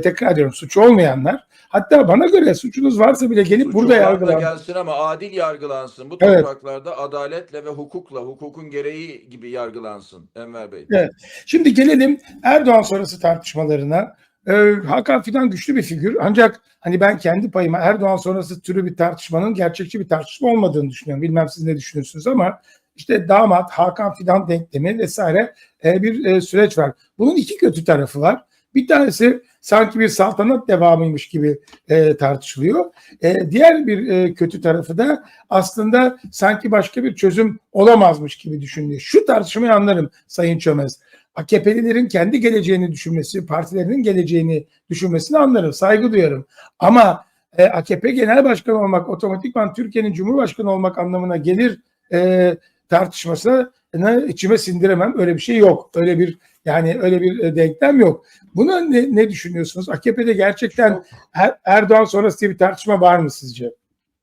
tekrar ediyorum suçu olmayanlar hatta bana göre suçunuz varsa bile gelip Suçu burada yargılan. gelsin ama adil yargılansın. Bu Evet. topraklarda adaletle ve hukukla, hukukun gereği gibi yargılansın Enver Bey. Evet. Şimdi gelelim Erdoğan sonrası tartışmalarına. Ee, Hakan Fidan güçlü bir figür ancak hani ben kendi payıma Erdoğan sonrası türü bir tartışmanın gerçekçi bir tartışma olmadığını düşünüyorum. Bilmem siz ne düşünüyorsunuz ama işte damat, Hakan Fidan denklemi vesaire e, bir e, süreç var. Bunun iki kötü tarafı var. Bir tanesi sanki bir saltanat devamıymış gibi e, tartışılıyor. E, diğer bir e, kötü tarafı da aslında sanki başka bir çözüm olamazmış gibi düşünülüyor. Şu tartışmayı anlarım Sayın Çömez. AKP'lilerin kendi geleceğini düşünmesi, partilerinin geleceğini düşünmesini anlarım, saygı duyarım. Ama e, AKP genel başkanı olmak otomatikman Türkiye'nin cumhurbaşkanı olmak anlamına gelir e, tartışmasına içime sindiremem. Öyle bir şey yok. Öyle bir yani öyle bir e, denklem yok. Buna ne, ne düşünüyorsunuz? AKP'de gerçekten Er- Erdoğan sonrası diye bir tartışma var mı sizce?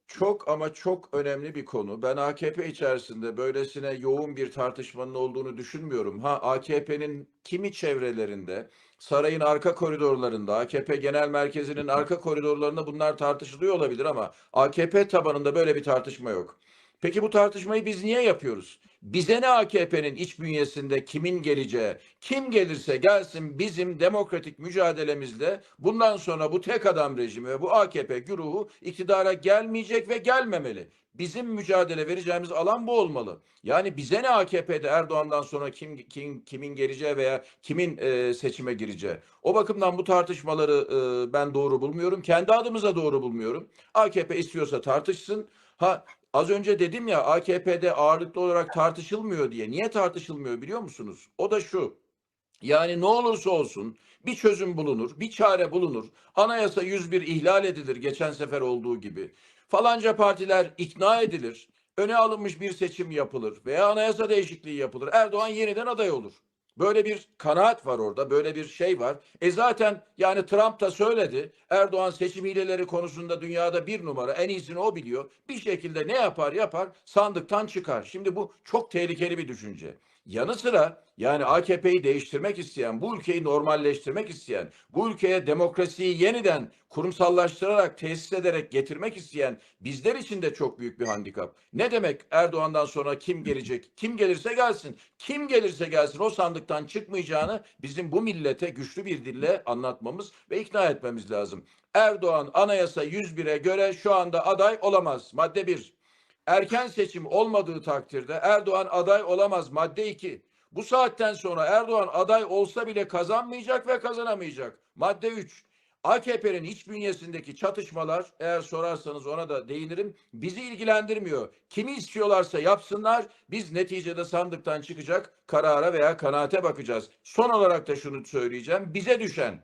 çok ama çok önemli bir konu. Ben AKP içerisinde böylesine yoğun bir tartışmanın olduğunu düşünmüyorum. Ha AKP'nin kimi çevrelerinde, sarayın arka koridorlarında, AKP genel merkezinin arka koridorlarında bunlar tartışılıyor olabilir ama AKP tabanında böyle bir tartışma yok. Peki bu tartışmayı biz niye yapıyoruz? Bize ne AKP'nin iç bünyesinde kimin geleceği, kim gelirse gelsin bizim demokratik mücadelemizde bundan sonra bu tek adam rejimi ve bu AKP güruhu iktidara gelmeyecek ve gelmemeli. Bizim mücadele vereceğimiz alan bu olmalı. Yani bize ne AKP'de Erdoğan'dan sonra kim, kim kimin geleceği veya kimin e, seçime gireceği. O bakımdan bu tartışmaları e, ben doğru bulmuyorum. Kendi adımıza doğru bulmuyorum. AKP istiyorsa tartışsın. Ha Az önce dedim ya AKP'de ağırlıklı olarak tartışılmıyor diye. Niye tartışılmıyor biliyor musunuz? O da şu. Yani ne olursa olsun bir çözüm bulunur, bir çare bulunur. Anayasa 101 ihlal edilir geçen sefer olduğu gibi. Falanca partiler ikna edilir. Öne alınmış bir seçim yapılır veya anayasa değişikliği yapılır. Erdoğan yeniden aday olur. Böyle bir kanaat var orada, böyle bir şey var. E zaten yani Trump da söyledi. Erdoğan seçim hileleri konusunda dünyada bir numara, en iyisini o biliyor. Bir şekilde ne yapar yapar sandıktan çıkar. Şimdi bu çok tehlikeli bir düşünce. Yanı sıra yani AKP'yi değiştirmek isteyen, bu ülkeyi normalleştirmek isteyen, bu ülkeye demokrasiyi yeniden kurumsallaştırarak, tesis ederek getirmek isteyen bizler için de çok büyük bir handikap. Ne demek Erdoğan'dan sonra kim gelecek? Kim gelirse gelsin. Kim gelirse gelsin o sandıktan çıkmayacağını bizim bu millete güçlü bir dille anlatmamız ve ikna etmemiz lazım. Erdoğan anayasa 101'e göre şu anda aday olamaz. Madde 1. Erken seçim olmadığı takdirde Erdoğan aday olamaz. Madde 2. Bu saatten sonra Erdoğan aday olsa bile kazanmayacak ve kazanamayacak. Madde 3. AKP'nin iç bünyesindeki çatışmalar eğer sorarsanız ona da değinirim. Bizi ilgilendirmiyor. Kimi istiyorlarsa yapsınlar. Biz neticede sandıktan çıkacak karara veya kanaate bakacağız. Son olarak da şunu söyleyeceğim. Bize düşen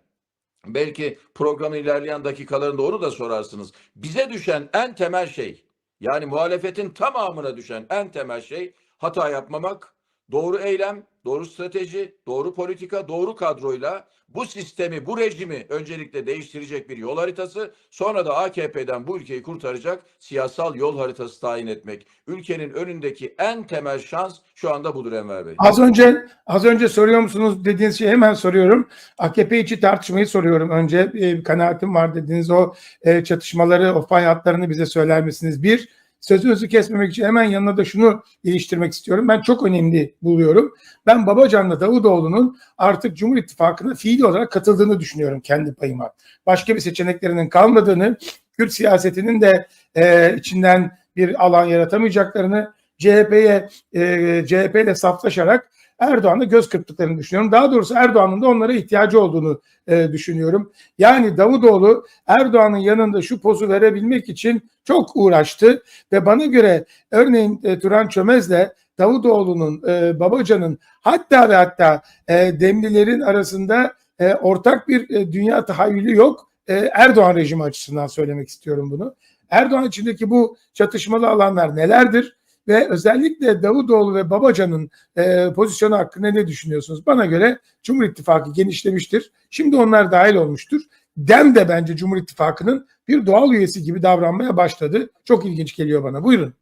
belki programın ilerleyen dakikalarında onu da sorarsınız. Bize düşen en temel şey yani muhalefetin tamamına düşen en temel şey hata yapmamak, doğru eylem, doğru strateji, doğru politika, doğru kadroyla bu sistemi, bu rejimi öncelikle değiştirecek bir yol haritası, sonra da AKP'den bu ülkeyi kurtaracak siyasal yol haritası tayin etmek. Ülkenin önündeki en temel şans şu anda budur Enver Bey. Az önce az önce soruyor musunuz dediğiniz şeyi hemen soruyorum. AKP içi tartışmayı soruyorum. Önce e, kanaatim var dediğiniz o e, çatışmaları, o fay bize söyler misiniz? Bir, sözünüzü kesmemek için hemen yanına da şunu iliştirmek istiyorum. Ben çok önemli buluyorum. Ben Babacan'la Davutoğlu'nun artık Cumhur İttifakı'na fiili olarak katıldığını düşünüyorum kendi payıma. Başka bir seçeneklerinin kalmadığını, Kürt siyasetinin de e, içinden bir alan yaratamayacaklarını, CHP'ye e, CHP ile saflaşarak Erdoğan'a göz kırptıklarını düşünüyorum. Daha doğrusu Erdoğan'ın da onlara ihtiyacı olduğunu e, düşünüyorum. Yani Davutoğlu Erdoğan'ın yanında şu pozu verebilmek için çok uğraştı ve bana göre örneğin e, Turan Çömez'le Davutoğlu'nun, e, Babacan'ın hatta ve hatta e, Demlilerin arasında e, ortak bir e, dünya tahayyülü yok. E, Erdoğan rejimi açısından söylemek istiyorum bunu. Erdoğan içindeki bu çatışmalı alanlar nelerdir? Ve özellikle Davutoğlu ve Babacan'ın e, pozisyonu hakkında ne düşünüyorsunuz? Bana göre Cumhur İttifakı genişlemiştir. Şimdi onlar dahil olmuştur. Dem de bence Cumhur İttifakı'nın bir doğal üyesi gibi davranmaya başladı. Çok ilginç geliyor bana. Buyurun.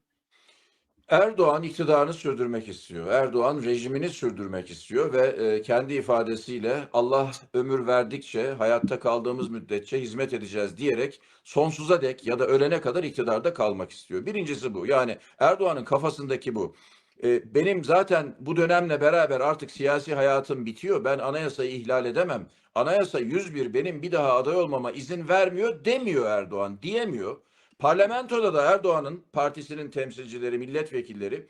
Erdoğan iktidarını sürdürmek istiyor. Erdoğan rejimini sürdürmek istiyor ve e, kendi ifadesiyle Allah ömür verdikçe, hayatta kaldığımız müddetçe hizmet edeceğiz diyerek sonsuza dek ya da ölene kadar iktidarda kalmak istiyor. Birincisi bu. Yani Erdoğan'ın kafasındaki bu. E, benim zaten bu dönemle beraber artık siyasi hayatım bitiyor. Ben anayasayı ihlal edemem. Anayasa 101 benim bir daha aday olmama izin vermiyor demiyor Erdoğan, diyemiyor. Parlamentoda da Erdoğan'ın partisinin temsilcileri, milletvekilleri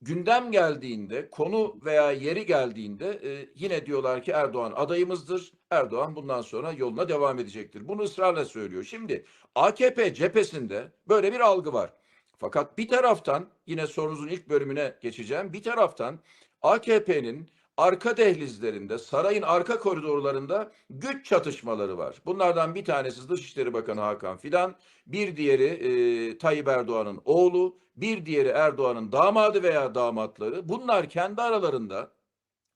gündem geldiğinde, konu veya yeri geldiğinde e, yine diyorlar ki Erdoğan adayımızdır. Erdoğan bundan sonra yoluna devam edecektir. Bunu ısrarla söylüyor. Şimdi AKP cephesinde böyle bir algı var. Fakat bir taraftan yine sorunuzun ilk bölümüne geçeceğim. Bir taraftan AKP'nin arka dehlizlerinde, sarayın arka koridorlarında güç çatışmaları var. Bunlardan bir tanesi Dışişleri Bakanı Hakan Fidan, bir diğeri e, Tayyip Erdoğan'ın oğlu, bir diğeri Erdoğan'ın damadı veya damatları. Bunlar kendi aralarında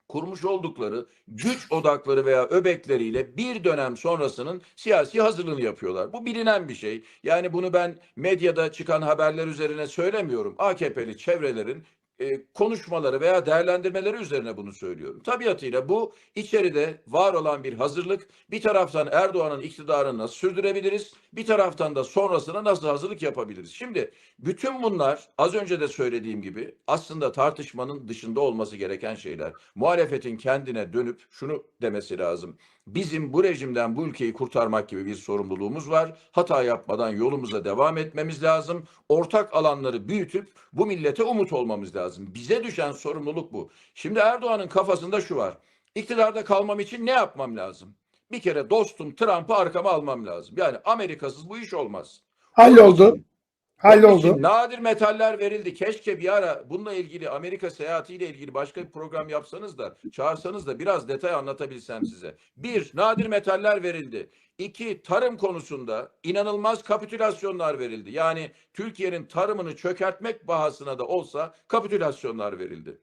kurmuş oldukları güç odakları veya öbekleriyle bir dönem sonrasının siyasi hazırlığını yapıyorlar. Bu bilinen bir şey. Yani bunu ben medyada çıkan haberler üzerine söylemiyorum. AKP'li çevrelerin e, konuşmaları veya değerlendirmeleri üzerine bunu söylüyorum. Tabiatıyla bu içeride var olan bir hazırlık. Bir taraftan Erdoğan'ın iktidarını nasıl sürdürebiliriz? Bir taraftan da sonrasına nasıl hazırlık yapabiliriz? Şimdi bütün bunlar az önce de söylediğim gibi aslında tartışmanın dışında olması gereken şeyler. Muhalefetin kendine dönüp şunu demesi lazım. Bizim bu rejimden bu ülkeyi kurtarmak gibi bir sorumluluğumuz var. Hata yapmadan yolumuza devam etmemiz lazım. Ortak alanları büyütüp bu millete umut olmamız lazım. Bize düşen sorumluluk bu. Şimdi Erdoğan'ın kafasında şu var. İktidarda kalmam için ne yapmam lazım? Bir kere dostum Trump'ı arkama almam lazım. Yani Amerikasız bu iş olmaz. Halloldu. Halloldu. nadir metaller verildi. Keşke bir ara bununla ilgili Amerika seyahatiyle ilgili başka bir program yapsanız da çağırsanız da biraz detay anlatabilsem size. Bir, nadir metaller verildi. İki, tarım konusunda inanılmaz kapitülasyonlar verildi. Yani Türkiye'nin tarımını çökertmek bahasına da olsa kapitülasyonlar verildi.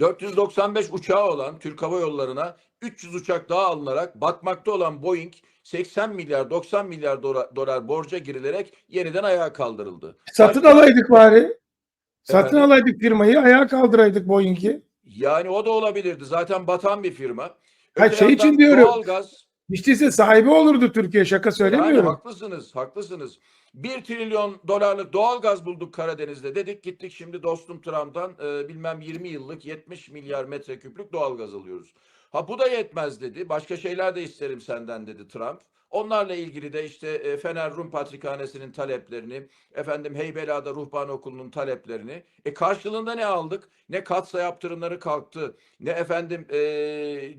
495 uçağı olan Türk Hava Yolları'na 300 uçak daha alınarak batmakta olan Boeing 80 milyar 90 milyar dolar, dolar borca girilerek yeniden ayağa kaldırıldı. Satın Hatta- alaydık bari. Satın Efendim? alaydık firmayı, ayağa kaldıraydık Boeing'i. Yani o da olabilirdi. Zaten batan bir firma. Ha, şey için diyorum. Doğalgaz. Hiç değilse sahibi olurdu Türkiye. Şaka Yani söylemiyorum. haklısınız, haklısınız. 1 trilyon dolarlık doğalgaz bulduk Karadeniz'de dedik. Gittik şimdi dostum Trump'tan e, bilmem 20 yıllık 70 milyar metreküplük doğalgaz alıyoruz. Ha bu da yetmez dedi. Başka şeyler de isterim senden dedi Trump. Onlarla ilgili de işte e, Fener Rum Patrikhanesi'nin taleplerini, efendim Heybeliada Ruhban Okulu'nun taleplerini. E karşılığında ne aldık? Ne katsa yaptırımları kalktı, ne efendim e,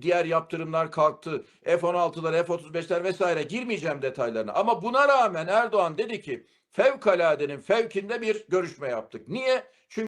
diğer yaptırımlar kalktı. F-16'lar, F-35'ler vesaire girmeyeceğim detaylarına. Ama buna rağmen Erdoğan dedi ki fevkaladenin fevkinde bir görüşme yaptık. Niye? Çünkü